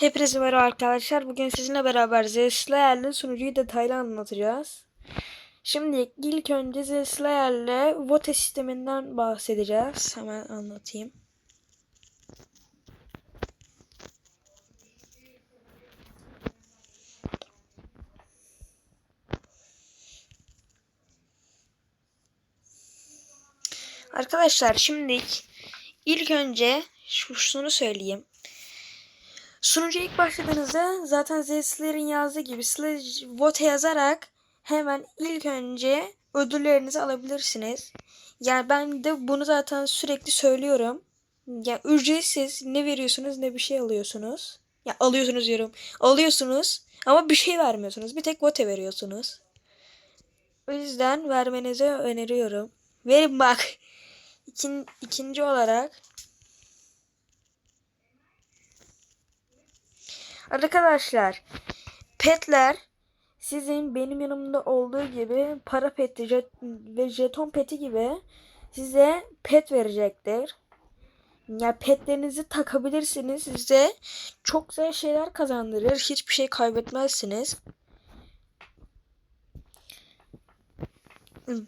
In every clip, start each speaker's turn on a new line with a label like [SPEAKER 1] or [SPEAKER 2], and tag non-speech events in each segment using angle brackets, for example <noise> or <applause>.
[SPEAKER 1] Hepinize merhaba arkadaşlar. Bugün sizinle beraber Zslayer'le sunucuyu detaylı anlatacağız. Şimdi ilk önce Zslayer'le vote sisteminden bahsedeceğiz. Hemen anlatayım. Arkadaşlar şimdi ilk önce şu- şunu söyleyeyim. Sunucuya ilk başladığınızda zaten Zslayer'in yazdığı gibi vote yazarak hemen ilk önce ödüllerinizi alabilirsiniz. Yani ben de bunu zaten sürekli söylüyorum. Ya ücretsiz ne veriyorsunuz ne bir şey alıyorsunuz. Ya alıyorsunuz diyorum. Alıyorsunuz ama bir şey vermiyorsunuz. Bir tek vote veriyorsunuz. O yüzden vermenizi öneriyorum. Verin bak. İkin, ikinci olarak Arkadaşlar petler sizin benim yanımda olduğu gibi para peti ve jeton peti gibi size pet verecektir. Ya petlerinizi takabilirsiniz. Size çok güzel şeyler kazandırır. Hiçbir şey kaybetmezsiniz.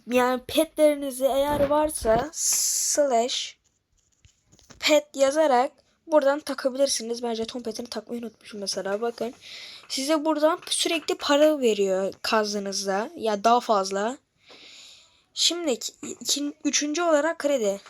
[SPEAKER 1] Yani petlerinizi eğer varsa slash pet yazarak buradan takabilirsiniz. Ben jeton petini takmayı unutmuşum mesela bakın. Size buradan sürekli para veriyor kazdığınızda. Ya daha fazla. Şimdi iki, üçüncü olarak kredi.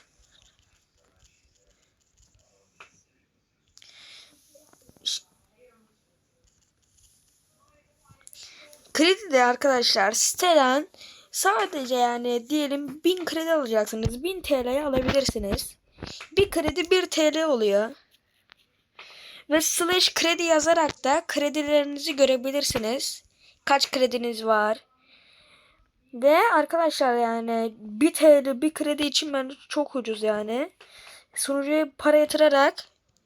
[SPEAKER 1] Kredi de arkadaşlar siteden sadece yani diyelim 1000 kredi alacaksınız. 1000 TL'ye alabilirsiniz. Bir kredi 1 TL oluyor. Ve slash kredi yazarak da kredilerinizi görebilirsiniz. Kaç krediniz var. Ve arkadaşlar yani 1 TL bir kredi için bence çok ucuz yani. Sunucuya para yatırarak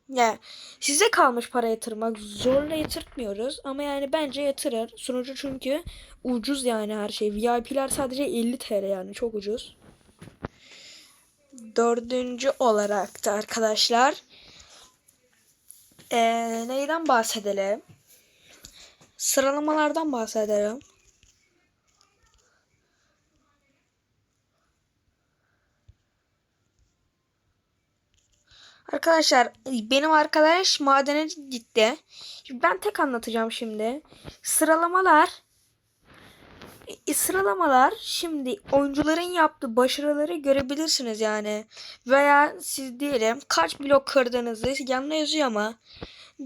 [SPEAKER 1] ya size kalmış para yatırmak zorla yatırtmıyoruz ama yani bence yatırır. Sunucu çünkü ucuz yani her şey. VIP'ler sadece 50 TL yani çok ucuz. Dördüncü olarak da arkadaşlar ee, neyden bahsedelim? Sıralamalardan bahsedelim. Arkadaşlar benim arkadaş madene gitti. Ben tek anlatacağım şimdi. Sıralamalar sıralamalar şimdi oyuncuların yaptığı başarıları görebilirsiniz yani. Veya siz diyelim kaç blok kırdığınızı yanına yazıyor ama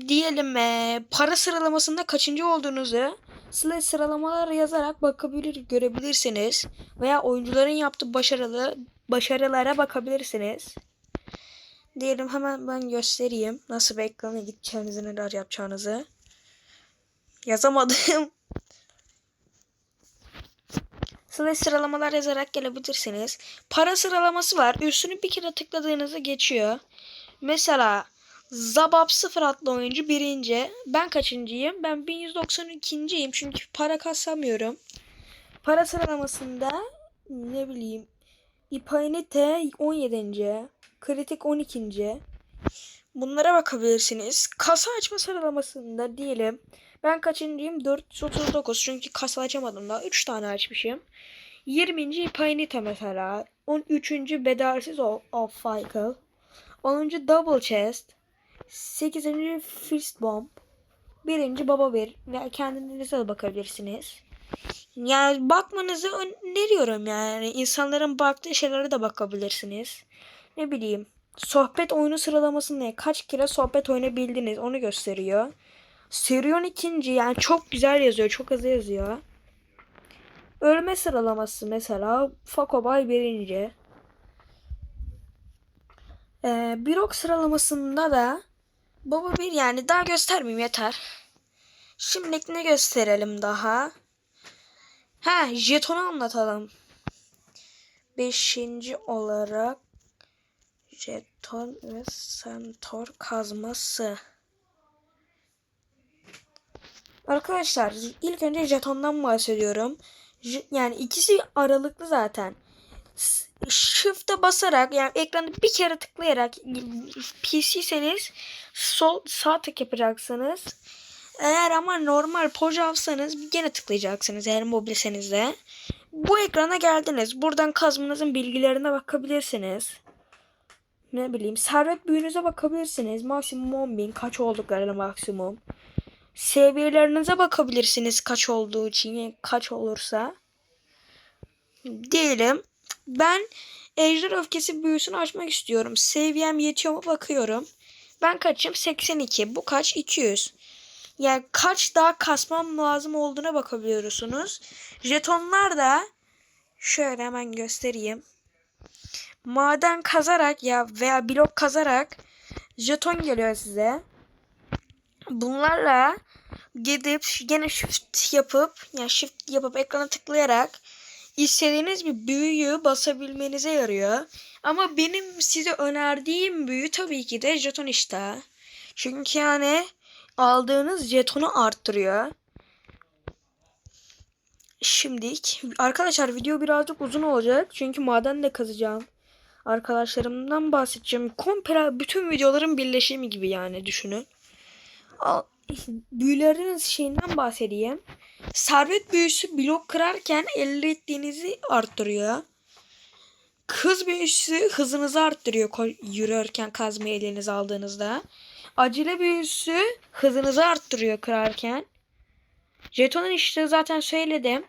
[SPEAKER 1] diyelim e, para sıralamasında kaçıncı olduğunuzu slash sıralamalar yazarak bakabilir görebilirsiniz. Veya oyuncuların yaptığı başarılı başarılara bakabilirsiniz. Diyelim hemen ben göstereyim. Nasıl bir ekrana gideceğinizi neler yapacağınızı. Yazamadım. Slash sıralamalar yazarak gelebilirsiniz. Para sıralaması var. Üstünü bir kere tıkladığınızda geçiyor. Mesela Zabab 0 adlı oyuncu birinci. Ben kaçıncıyım? Ben 1192'yim çünkü para kasamıyorum. Para sıralamasında ne bileyim İpaynite 17. Kritik 12. Bunlara bakabilirsiniz. Kasa açma sıralamasında diyelim. Ben kaçıncıyım? 439. Çünkü kasa açamadım daha. 3 tane açmışım. 20. İpaynite mesela. 13. Bedelsiz of Cycle. 10. Double Chest. 8. Fist Bomb. 1. Baba Bir. Ve kendinize de bakabilirsiniz. Yani bakmanızı öneriyorum yani. İnsanların baktığı şeylere de bakabilirsiniz. Ne bileyim. Sohbet oyunu sıralaması ne? Kaç kere sohbet oynabildiniz onu gösteriyor. Serion ikinci yani çok güzel yazıyor. Çok hızlı yazıyor. Ölme sıralaması mesela Fakobay birinci. Ee, Birok sıralamasında da Baba bir yani daha göstermeyeyim yeter. Şimdilik ne gösterelim daha? Ha jetonu anlatalım. Beşinci olarak jeton ve sentor kazması. Arkadaşlar ilk önce jetondan bahsediyorum. J- yani ikisi aralıklı zaten. Shift'e basarak yani ekranı bir kere tıklayarak PC'seniz sol sağ tık yapacaksınız. Eğer ama normal poja alsanız gene tıklayacaksınız eğer mobilseniz de. Bu ekrana geldiniz. Buradan kazmanızın bilgilerine bakabilirsiniz. Ne bileyim servet büyüğünüze bakabilirsiniz. Maksimum 10.000 kaç olduklarını maksimum. Seviyelerinize bakabilirsiniz kaç olduğu için kaç olursa. Diyelim ben Ejder Öfkesi büyüsünü açmak istiyorum. Seviyem yetiyor mu bakıyorum. Ben kaçım? 82. Bu kaç? 200. Yani kaç daha kasmam lazım olduğuna bakabiliyorsunuz. Jetonlar da şöyle hemen göstereyim. Maden kazarak ya veya blok kazarak jeton geliyor size. Bunlarla gidip gene shift yapıp yani shift yapıp ekrana tıklayarak istediğiniz bir büyüyü basabilmenize yarıyor. Ama benim size önerdiğim büyü tabii ki de jeton işte. Çünkü yani aldığınız jetonu arttırıyor. Şimdilik arkadaşlar video birazcık uzun olacak. Çünkü maden de kazacağım. Arkadaşlarımdan bahsedeceğim. Komple bütün videoların birleşimi gibi yani düşünün. Büyülerin şeyinden bahsedeyim. Servet büyüsü blok kırarken elde ettiğinizi arttırıyor. Kız büyüsü hızınızı arttırıyor yürürken kazmayı elinize aldığınızda. Acele büyüsü hızınızı arttırıyor kırarken. Jetonun işte zaten söyledim.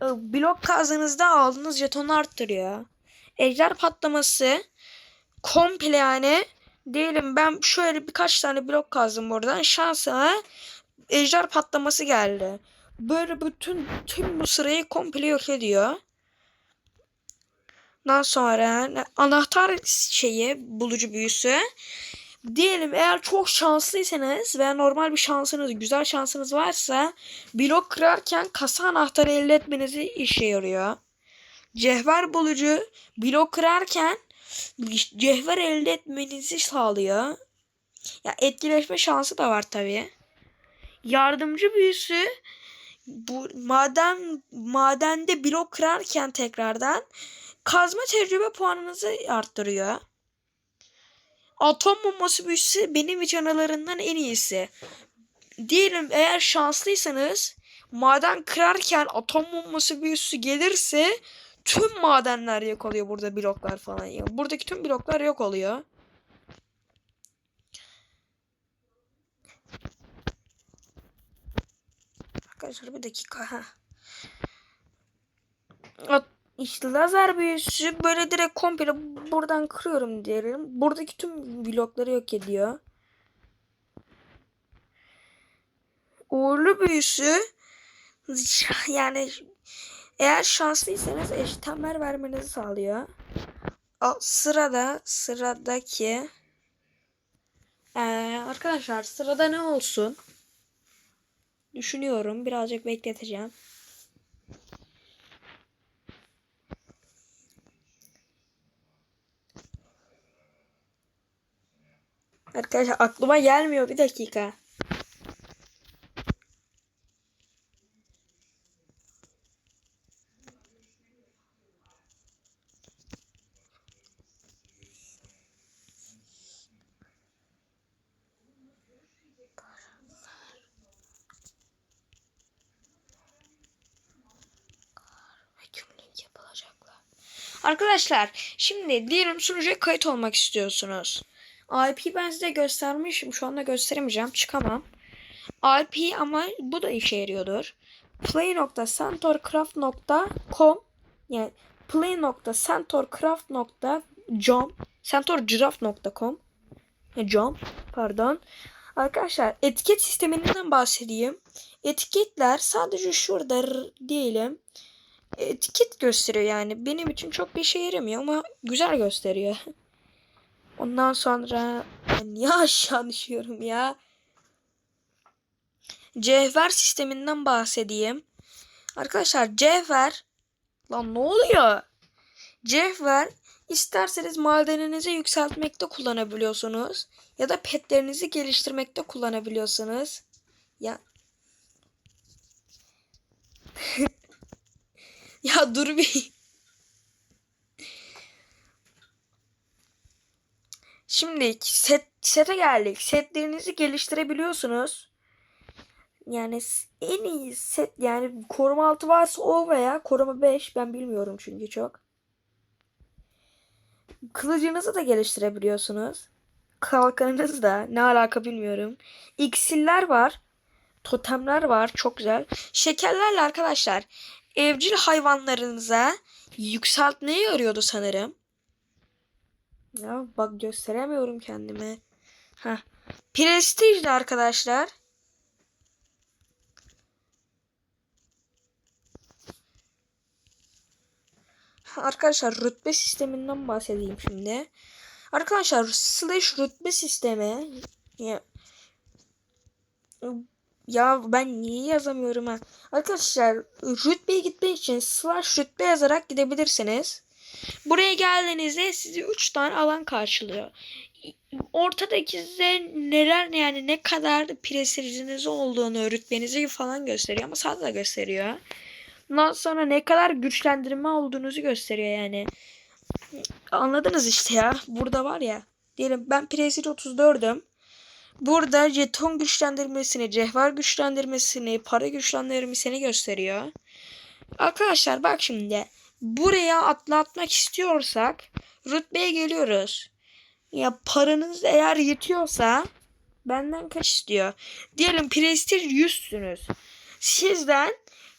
[SPEAKER 1] Blok kazdığınızda aldığınız jetonu arttırıyor. Ejder patlaması komple yani diyelim ben şöyle birkaç tane blok kazdım buradan. Şansıma ejder patlaması geldi. Böyle bütün tüm bu sırayı komple yok ediyor. Ondan sonra anahtar şeyi bulucu büyüsü. Diyelim eğer çok şanslıysanız veya normal bir şansınız, güzel şansınız varsa blok kırarken kasa anahtarı elde etmenizi işe yarıyor. Cevher bulucu blok kırarken cevher elde etmenizi sağlıyor. Ya etkileşme şansı da var tabii. Yardımcı büyüsü bu maden madende blok kırarken tekrardan kazma tecrübe puanınızı arttırıyor. Atom bombası büyüsü benim için aralarından en iyisi. Diyelim eğer şanslıysanız maden kırarken atom bombası büyüsü gelirse tüm madenler yok oluyor burada bloklar falan. Yani buradaki tüm bloklar yok oluyor. Arkadaşlar bir dakika. Ha. At- İşte lazer büyüsü böyle direkt komple buradan kırıyorum diyelim. Buradaki tüm blokları yok ediyor. Uğurlu büyüsü yani eğer şanslıysanız eşitlenmer vermenizi sağlıyor. O sırada sıradaki ee, arkadaşlar sırada ne olsun? Düşünüyorum. Birazcık bekleteceğim. Arkadaşlar aklıma gelmiyor. Bir dakika. Arkadaşlar şimdi diyelim sunucuya kayıt olmak istiyorsunuz. IP ben size göstermişim. Şu anda gösteremeyeceğim. Çıkamam. IP ama bu da işe yarıyordur. play.centorcraft.com yani play.centorcraft.com centorcraft.com com pardon. Arkadaşlar etiket sisteminden bahsedeyim. Etiketler sadece şurada diyelim etiket gösteriyor yani. Benim için çok bir işe yaramıyor ama güzel gösteriyor. <laughs> Ondan sonra ben niye aşağı düşüyorum ya? Cevher sisteminden bahsedeyim. Arkadaşlar cevher lan ne oluyor? Cevher isterseniz madeninizi yükseltmekte kullanabiliyorsunuz ya da petlerinizi geliştirmekte kullanabiliyorsunuz. Ya <laughs> Ya dur bir. Şimdi set sete geldik. Setlerinizi geliştirebiliyorsunuz. Yani en iyi set yani koruma 6 varsa o veya koruma 5 ben bilmiyorum çünkü çok. Kılıcınızı da geliştirebiliyorsunuz. Kalkanınız da ne alaka bilmiyorum. İksiller var. Totemler var çok güzel. Şekerlerle arkadaşlar evcil hayvanlarınıza yükseltmeye yarıyordu sanırım. Ya bak gösteremiyorum kendime. Heh. Prestijli arkadaşlar. Arkadaşlar rütbe sisteminden bahsedeyim şimdi. Arkadaşlar slash rütbe sistemi ya, ben niye yazamıyorum ha? Arkadaşlar rütbeye gitmek için slash rütbe yazarak gidebilirsiniz. Buraya geldiğinizde sizi 3 tane alan karşılıyor. Ortadaki size neler yani ne kadar prestijiniz olduğunu, rütbenizi falan gösteriyor ama sağda da gösteriyor. Ondan sonra ne kadar güçlendirme olduğunuzu gösteriyor yani. Anladınız işte ya. Burada var ya. Diyelim ben Prestij 34'üm. Burada jeton güçlendirmesini, cevher güçlendirmesini, para güçlendirmesini gösteriyor. Arkadaşlar bak şimdi. Buraya atlatmak istiyorsak rütbeye geliyoruz. Ya paranız eğer yetiyorsa benden kaç istiyor? Diyelim prestij 100'sünüz. Sizden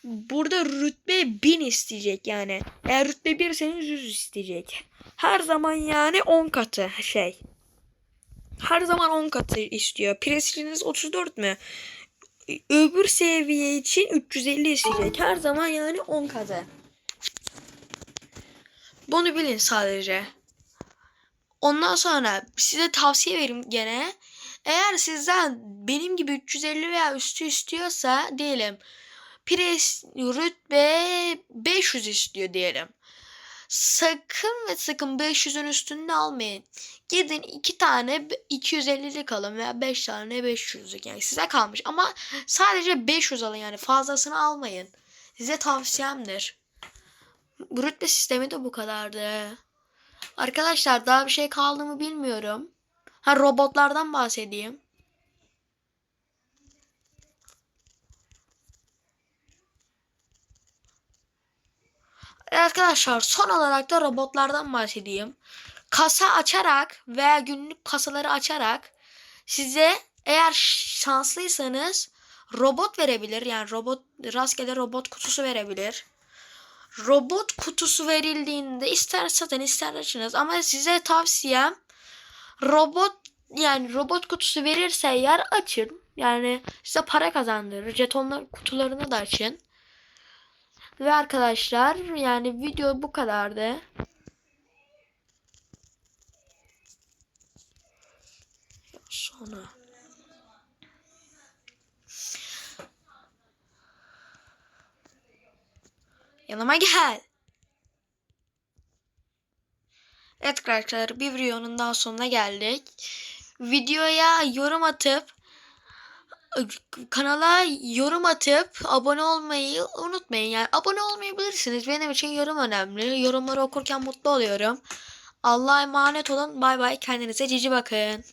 [SPEAKER 1] burada rütbe 1000 isteyecek yani. Eğer rütbe 1'seniz 100 isteyecek. Her zaman yani 10 katı şey. Her zaman 10 katı istiyor. Prestijiniz 34 mü? Öbür seviye için 350 isteyecek. Her zaman yani 10 katı. Bunu bilin sadece. Ondan sonra size tavsiye vereyim gene. Eğer sizden benim gibi 350 veya üstü istiyorsa diyelim. Pres rütbe 500 istiyor diyelim. Sakın ve sakın 500'ün üstünde almayın. Gidin iki tane 250'lik alın veya 5 tane 500'lük yani size kalmış. Ama sadece 500 alın yani fazlasını almayın. Size tavsiyemdir. Rütbe sistemi de bu kadardı. Arkadaşlar daha bir şey kaldı mı bilmiyorum. Ha robotlardan bahsedeyim. Arkadaşlar son olarak da robotlardan bahsedeyim. Kasa açarak veya günlük kasaları açarak size eğer şanslıysanız robot verebilir. Yani robot rastgele robot kutusu verebilir. Robot kutusu verildiğinde ister satın ister açınız ama size tavsiyem robot yani robot kutusu verirse yer açın. Yani size para kazandırır. Jetonlar kutularını da açın. Ve arkadaşlar yani video bu kadardı. Sonra Yanıma gel. Evet arkadaşlar bir videonun daha sonuna geldik. Videoya yorum atıp kanala yorum atıp abone olmayı unutmayın. Yani abone olmayabilirsiniz. Benim için yorum önemli. Yorumları okurken mutlu oluyorum. Allah'a emanet olun. Bay bay. Kendinize cici bakın.